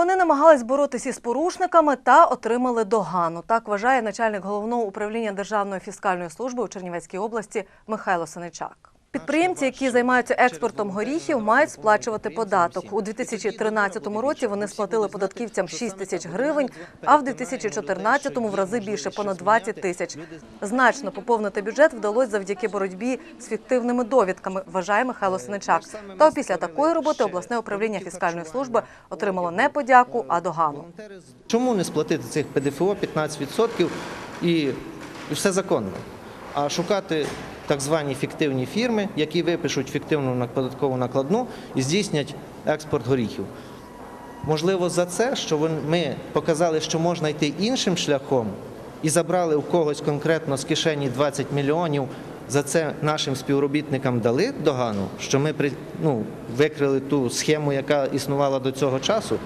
Вони намагались боротися із порушниками та отримали догану. Так вважає начальник головного управління Державної фіскальної служби у Чернівецькій області Михайло Синичак. Підприємці, які займаються експортом горіхів, мають сплачувати податок. У 2013 році вони сплатили податківцям 6 тисяч гривень, а в 2014-му в рази більше понад 20 тисяч. Значно поповнити бюджет вдалося завдяки боротьбі з фіктивними довідками, вважає Михайло Синичак. Та після такої роботи обласне управління фіскальної служби отримало не подяку, а догану. Чому не сплатити цих ПДФО 15% і, все законно? А шукати так звані фіктивні фірми, які випишуть фіктивну податкову накладну і здійснять експорт горіхів. Можливо, за це, що ми показали, що можна йти іншим шляхом і забрали у когось конкретно з кишені 20 мільйонів. За це нашим співробітникам дали догану, що ми ну, викрили ту схему, яка існувала до цього часу.